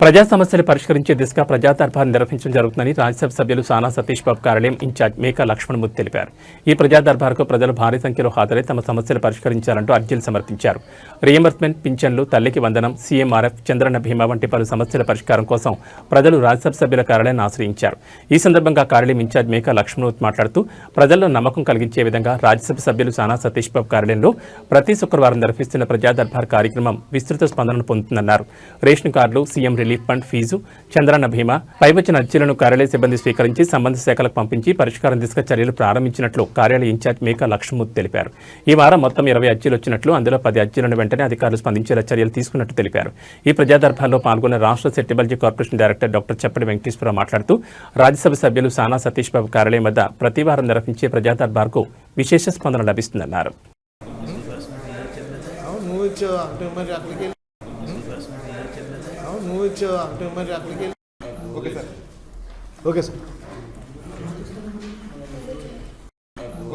ప్రజా సమస్యలు పరిష్కరించే దిశగా ప్రజా దర్బార్ నిర్వహించడం జరుగుతుందని రాజ్యసభ సభ్యులు సానా సతీష్ బాబు కార్యాలయం ఇన్ఛార్జ్ మేకా లక్ష్మణమూర్తి తెలిపారు. ఈ ప్రజా దర్బార్కు ప్రజలు భారీ సంఖ్యలో హాజరై తమ సమస్యలు పరిష్కరించాలంటూ అర్జీలు సమర్పించారు. రియంబర్స్మెంట్ పింఛన్లు తల్లికి వందనం సీఎంఆర్ఎఫ్ చంద్రన్న భీమా వంటి పలు సమస్యల పరిష్కారం కోసం ప్రజలు రాజ్యసభ సభ్యుల కార్యాలయాన్ని ఆశ్రయించారు. ఈ సందర్భంగా కార్యాలయం ఇన్ఛార్జ్ మేకా లక్ష్మణమూర్తి మాట్లాడుతూ ప్రజల్లో నమ్మకం కలిగించే విధంగా రాజ్యసభ సభ్యులు సానా సతీష్ బాబు కార్యాలయంలో ప్రతి శుక్రవారం నిర్వహిస్తున్న ప్రజా దర్బార్ కార్యక్రమం విస్తృత స్పందనను పొందుతుందన్నారు. రేషన్ కార్డులు CM relief fund fee Chandranna భీమా పై వచ్చిన అర్జీలను కార్యాలయ సిబ్బంది స్వీకరించి సంబంధిత శాఖలకు పంపించి పరిష్కారం దిశగా చర్యలు ప్రారంభించినట్లు కార్యాలయ ఇన్ఛార్జ్ మేకా లక్ష్మూర్తి తెలిపారు. ఈ వారం మొత్తం ఇరవై అర్జీలు వచ్చినట్లు అందులో పది అర్జీలను వెంటనే అధికారులు స్పందించేలా చర్యలు తీసుకున్నట్టు తెలిపారు. ఈ ప్రజాదర్భాల్లో పాల్గొన్న రాష్ట్ర సెట్టిబల్జీ కార్పొరేషన్ డైరెక్టర్ డాక్టర్ చెప్పడి వెంకటేశ్వరరావు మాట్లాడుతూ రాజ్యసభ సభ్యులు సానా సతీష్ బాబు కార్యాలయం వద్ద ప్రతి వారం నిర్వహించే ప్రజాదర్బార్కు విశేష స్పందన లభిస్తుందన్నారు. నువ్వు ఇచ్చావు అంటే మరి అక్కడికి వెళ్ళి okay sir. Okay sir.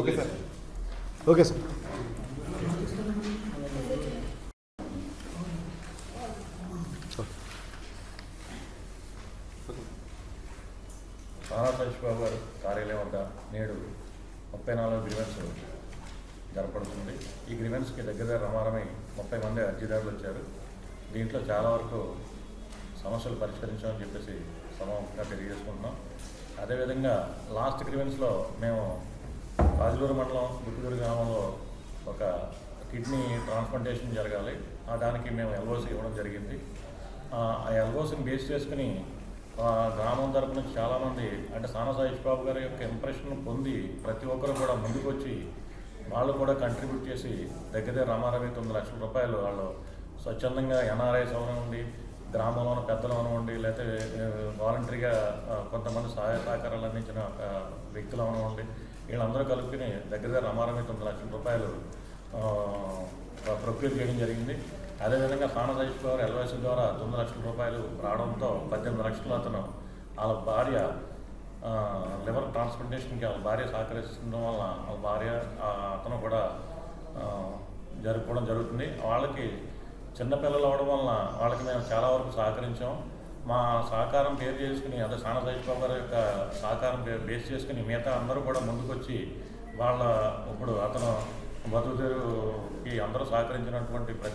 Okay sir. Okay sir. Satish Babu garu కార్యాలయం వద్ద నేడు ముప్పై నాలుగు గ్రీవెన్స్ జరపడుతుంది ఈ గ్రీవెన్స్కి దగ్గర రమారమై ముప్పై మంది అర్జీదారులు వచ్చారు. దీంట్లో చాలా వరకు సమస్యలు పరిష్కరించామని చెప్పేసి సమూహంగా తెలియజేసుకుంటున్నాం. అదేవిధంగా లాస్ట్ గ్రీవెన్స్లో మేము రాజులూరు మండలం గుట్టుదూరు గ్రామంలో ఒక కిడ్నీ ట్రాన్స్ప్లాంటేషన్ జరగాలి. ఆ దానికి మేము ఎల్ఓసి ఇవ్వడం జరిగింది. ఆ ఎల్ఓసిని బేస్ చేసుకుని ఆ గ్రామం తరపు నుంచి చాలామంది అంటే సానా సాయిష్ బాబు గారి యొక్క ఇంప్రెషన్ పొంది ప్రతి ఒక్కరు కూడా ముందుకు వచ్చి వాళ్ళు కూడా కంట్రిబ్యూట్ చేసి దగ్గర దగ్గర తొమ్మిది లక్షల రూపాయలు వాళ్ళు స్వచ్ఛందంగా ఎన్ఆర్ఐ అవనివ్వండి గ్రామంలో గ్రామంలోనూ పెద్దలు అవనివ్వండి లేకపోతే వాలంటరీగా కొంతమంది సహాయ సహకారాలు అందించిన వ్యక్తులు అవనివ్వండి వీళ్ళందరూ కలుపుకుని దగ్గర దగ్గర అమారమే తొమ్మిది లక్షల రూపాయలు ప్రొక్యూర్ చేయడం జరిగింది. అదేవిధంగా సానా సతీష్ గారు ఎల్ఐసి ద్వారా తొమ్మిది లక్షల రూపాయలు రావడంతో పద్దెనిమిది లక్షలు అతను వాళ్ళ భార్య లివర్ ట్రాన్స్ప్లాంటేషన్కి వాళ్ళ భార్య సహకరిస్తుండడం వల్ల వాళ్ళ భార్య ఆ, అతను కూడా జరుపుకోవడం జరుగుతుంది. వాళ్ళకి చిన్నపిల్లలు అవ్వడం వలన వాళ్ళకి మేము చాలా వరకు సహకరించాం. మా సహకారం పేరు చేసుకుని అదే సాన సతీష్ గారి యొక్క సహకారం బేస్ చేసుకుని మిగతా అందరూ కూడా ముందుకొచ్చి వాళ్ళ ఇప్పుడు అతను బతుకుదేరుకి అందరూ సహకరించినటువంటి